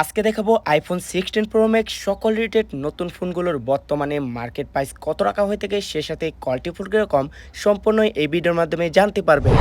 আজকে দেখাবো iPhone sixteen pro max সকল রেটেড নতুন ফোনগুলোর বর্তমানে মার্কেট প্রাইস কত টাকা হয়ে থাকে, সে সাথে কোয়ালিটি ফুল কম সম্পূর্ণ এই ভিডিওর মাধ্যমে জানতে পারবেন।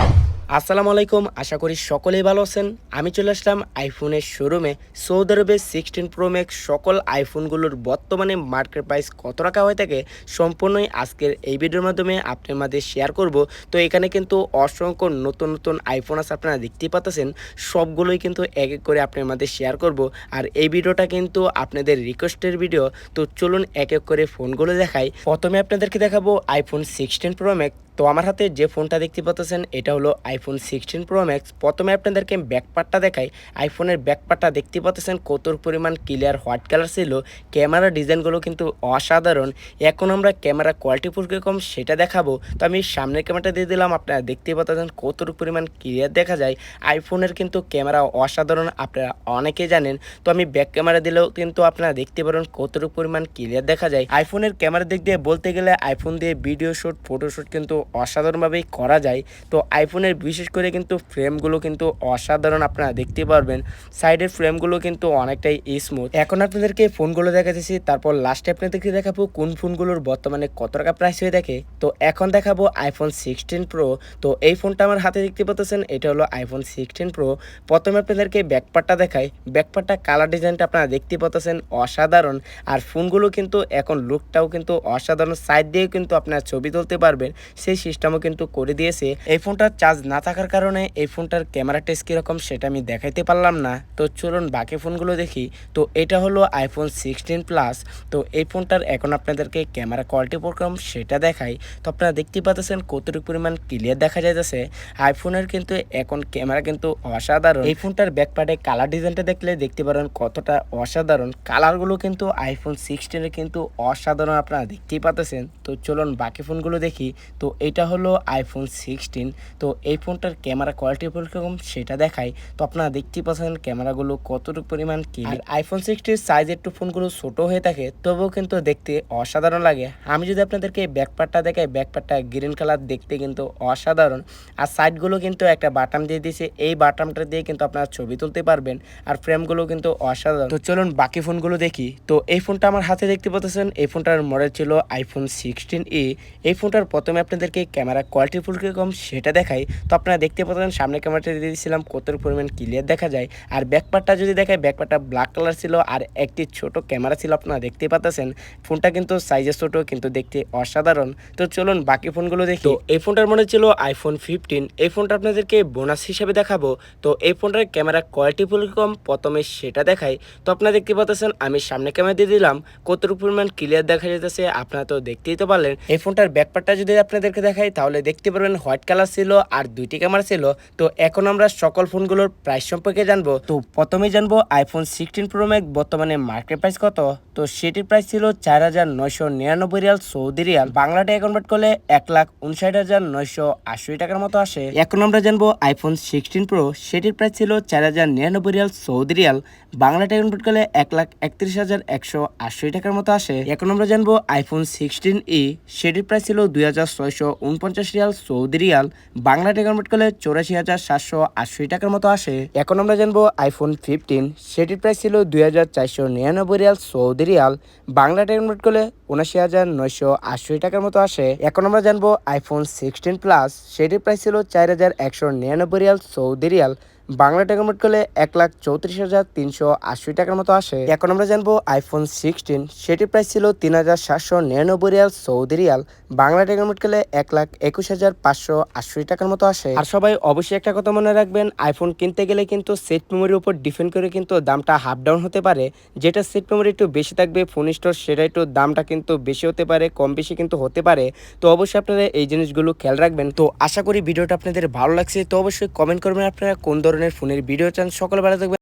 আসসালামু আলাইকুম, আশা করি সকলেই ভালো আছেন। আমি চলে আসলাম আইফোনের শোরুমে। সৌদি আরবে সিক্সটিন প্রো ম্যাক্স সকল আইফোনগুলোর বর্তমানে মার্কেট প্রাইস কত টাকা হয়ে থাকে সম্পূর্ণই আজকের এই ভিডিওর মাধ্যমে আপনার মাঝে শেয়ার করব। তো এখানে কিন্তু অসংখ্য নতুন নতুন আইফোন আছে আপনারা দেখতেই পাচ্ছেন সবগুলোই কিন্তু এক এক করে আপনার মাঝে শেয়ার করব। আর এই ভিডিওটা কিন্তু আপনাদের রিকোয়েস্টের ভিডিও। তো চলুন এক এক করে ফোনগুলো দেখাই। প্রথমে আপনাদেরকে দেখাবো আইফোন সিক্সটিন প্রো ম্যাক্স তো আমার হাতে যে ফোনটা দেখতে পাচ্ছেন, এটা হলো আইফোন সিক্সটিন প্রো ম্যাক্স প্রথমে আপনাদেরকে ব্যাকপার্টটা দেখাই। আইফোনের ব্যাকপার্টটা দেখতে পাচ্ছেন, কতর পরিমাণ ক্লিয়ার হোয়াইট কালার ছিল। ক্যামেরা ডিজাইনগুলো কিন্তু অসাধারণ। এখন আমরা ক্যামেরা কোয়ালিটি কম, সেটা দেখাবো। তো আমি সামনের ক্যামেরাটা দিয়ে দিলাম, আপনারা দেখতে পাচ্ছেন কতর পরিমাণ ক্লিয়ার দেখা যায়। আইফোনের কিন্তু ক্যামেরা অসাধারণ, আপনারা অনেকে জানেন। তো আমি ব্যাক ক্যামেরা দিলেও কিন্তু আপনারা দেখতে পারেন কতটুকু পরিমাণ ক্লিয়ার দেখা যায়। আইফোনের ক্যামেরা দিক দিয়ে বলতে গেলে আইফোন দিয়ে ভিডিও শ্যুট ফটোশ্যুট কিন্তু অসাধারণভাবেই করা যায়। তো আইফোনের বিশেষ করে কিন্তু ফ্রেমগুলো কিন্তু অসাধারণ আপনারা দেখতে পারবেন। সাইডের ফ্রেমগুলো কিন্তু অনেকটাই স্মুথ এখন আপনাদেরকে ফোনগুলো দেখাতেছি, তারপর লাস্টে আপনাদেরকে দেখাবো কোন ফোনগুলোর বর্তমানে কত টাকা প্রাইস হয়ে থাকে। তো এখন দেখাবো আইফোন সিক্সটিন প্রো তো এই ফোনটা আমার হাতে দেখতে পাচ্ছেন, এটা হলো আইফোন সিক্সটিন প্রো প্রথমে আপনাদেরকে ব্যাকপার্টটা দেখাই। ব্যাকপার্টটা কালার ডিজাইনটা আপনারা দেখতে পাচ্ছেন, অসাধারণ। আর ফোনগুলো কিন্তু এখন লুকটাও কিন্তু অসাধারণ। সাইড দিয়েও কিন্তু আপনারা ছবি তুলতে পারবেন। সেই সিস্টেমও কিন্তু করে দিয়েছে। এই ফোনটার চার্জ না থাকার কারণে এই ফোনটার ক্যামেরা টেস্ট কীরকম সেটা আমি দেখাইতে পারলাম না। তো চলুন বাকি ফোনগুলো দেখি। তো এটা হলো আইফোন সিক্সটিন প্লাস তো এই ফোনটার এখন আপনাদেরকে ক্যামেরা কোয়ালিটি প্রোগ্রাম সেটা দেখাই। তো আপনারা দেখতে পাচ্ছেন কতটুকু পরিমাণ ক্লিয়ার দেখা যাইতেছে। আইফোনের কিন্তু এখন ক্যামেরা কিন্তু অসাধারণ। এই ফোনটার ব্যাকপার্টে কালার ডিজাইনটা দেখলে দেখতে পারেন কতটা অসাধারণ। কালারগুলো কিন্তু আইফোন সিক্সটিনের কিন্তু অসাধারণ আপনারা দেখতেই পাচ্ছেন। তো চলুন বাকি ফোনগুলো দেখি। তো এটা হলো আইফোন সিক্সটিন তো এই ফোনটার ক্যামেরা কোয়ালিটি কীরকম সেটা দেখাই। তো আপনারা দেখতেই পাচ্ছেন ক্যামেরাগুলো কতটুকু পরিমাণ ক্লিয়ার আইফোন সিক্সটির সাইজ একটু ফোনগুলো ছোট হয়ে থাকে, তবুও কিন্তু দেখতে অসাধারণ লাগে। আমি যদি আপনাদেরকে ব্যাকপার্টটা দেখাই ব্যাকপার্টটা গ্রিন কালার দেখতে কিন্তু অসাধারণ। আর সাইডগুলো কিন্তু একটা বাটাম দিয়ে দিয়েছে, এই বাটামটা দিয়ে কিন্তু আপনারা ছবি তুলতে পারবেন, আর ফ্রেমগুলো কিন্তু অসাধারণ। তো চলুন বাকি ফোনগুলো দেখি। তো এই ফোনটা আমার হাতে দেখতে পাচ্ছেন, এই ফোনটার মডেল ছিল আইফোন সিক্সটিন ই এই ফোনটার প্রথমে আপনাদেরকে ক্যামেরা কোয়ালিটি ফুল কীরকম সেটা দেখাই তো আপনারা দেখতে পাচ্ছেন সামনে ক্যামেরাটা দিয়ে দিয়েছিলাম কত পরিমাণ ক্লিয়ার দেখা যায়। আর ব্যাকপার্টটা যদি দেখায় ব্যাকপার্টটা ব্ল্যাক কালার ছিল আর একটি ছোট ক্যামেরা ছিল আপনারা দেখতে পাচ্ছেন। ফোনটা কিন্তু সাইজে ছোট কিন্তু দেখতে অসাধারণ। তো চলুন বাকি ফোনগুলো দেখি। তো এই ফোনটার মনে ছিল আইফোন ফিফটিন এই ফোনটা আপনাদেরকে বোনাস হিসেবে দেখাবো। তো এই ফোনটার ক্যামেরা কোয়ালিটি ফুল কম প্রথমে সেটা দেখাই। তো আপনারা দেখতে পাচ্ছেন আমি সামনে ক্যামেরা দিয়ে দিলাম কতটুকু পরিমাণ ক্লিয়ার দেখা যেতেছে আপনারা তো দেখতেই তো পারলেন। এই ফোনটার ব্যাকপার্টটা যদি আপনাদেরকে দেখাই, তাহলে দেখতে পারবেন হোয়াইট কালার ছিল আর দুইটি ক্যামেরা ছিল। তো এখন আমরা সকল ফোনগুলোর প্রাইস সম্পর্কে জানব। তো প্রথমেই জানব আইফোন সিক্সটিন প্রো ম্যাক্স বর্তমানে মার্কেট প্রাইস কত? তো সেটির প্রাইস ছিল চার হাজার নয়শো নিরানব্বই রিয়াল সৌদি রিয়াল। বাংলা টাকা কনভার্ট করলে এক লাখ উনষাট হাজার নয়শো আশি টাকার মতো আসে। এখন আমরা জানব আইফোন সিক্সটিন প্রো সেটির প্রাইস ছিল চার হাজার নিরানব্বই রিয়াল সৌদি রিয়াল। বাংলা টাকা কনভার্ট করলে এক লাখ একত্রিশ হাজার একশো আশি টাকার মতো আসে। এখন আমরা জানব আইফোন সিক্সটিন ই সেটির প্রাইস ছিল দুই হাজার ছয়শো উনপঞ্চাশ রিয়াল সৌদি রিয়াল, বাংলা টাকা কনভার্ট করলে চৌরাশি হাজার সাতশো আশি টাকার মতো আসে। এখন আমরা জানব আইফোন ফিফটিন সেটির প্রাইস ছিল দুই হাজার চারশো নিরানব্বই রিয়াল সৌদি রিয়াল, বাংলা টাকা করলে উনাশি হাজার নয়শো আশি টাকার মতো আসে। এখন আমরা জানব আইফোন সিক্সটিন প্লাস সেটির প্রাইস ছিল চার হাজার একশো নিরানব্বই রিয়াল সৌদি রিয়াল বাংলা টাকা করলে এক লাখ চৌত্রিশ হাজার তিনশো আশি টাকার মতো আসে। এখন আমরা জানব আইফোন সিক্সটিন সেটির প্রাইস ছিল তিন হাজার সাতশো নিরানব্বই রিয়াল সৌদি রিয়াল। বাংলা টাকা করলে এক লাখ একুশ হাজার পাঁচশো আশি টাকার মতো আসে। আর সবাই অবশ্যই একটা কথা মনে রাখবেন আইফোন কিনতে গেলে কিন্তু সেট মেমোরির উপর ডিপেন্ড করে কিন্তু দামটা হাফ ডাউন হতে পারে। যেটা সেট মেমোরি একটু বেশি থাকবে ফোন স্টোর সেটা একটু দামটা কিন্তু বেশি হতে পারে, কম বেশি কিন্তু হতে পারে। তো অবশ্যই আপনারা এই জিনিসগুলো খেয়াল রাখবেন। তো আশা করি ভিডিওটা আপনাদের ভালো লাগছে, তো অবশ্যই কমেন্ট করবেন আপনারা কোন ধরনের ফোনের ভিডিও চান সকল বেলা থাকবেন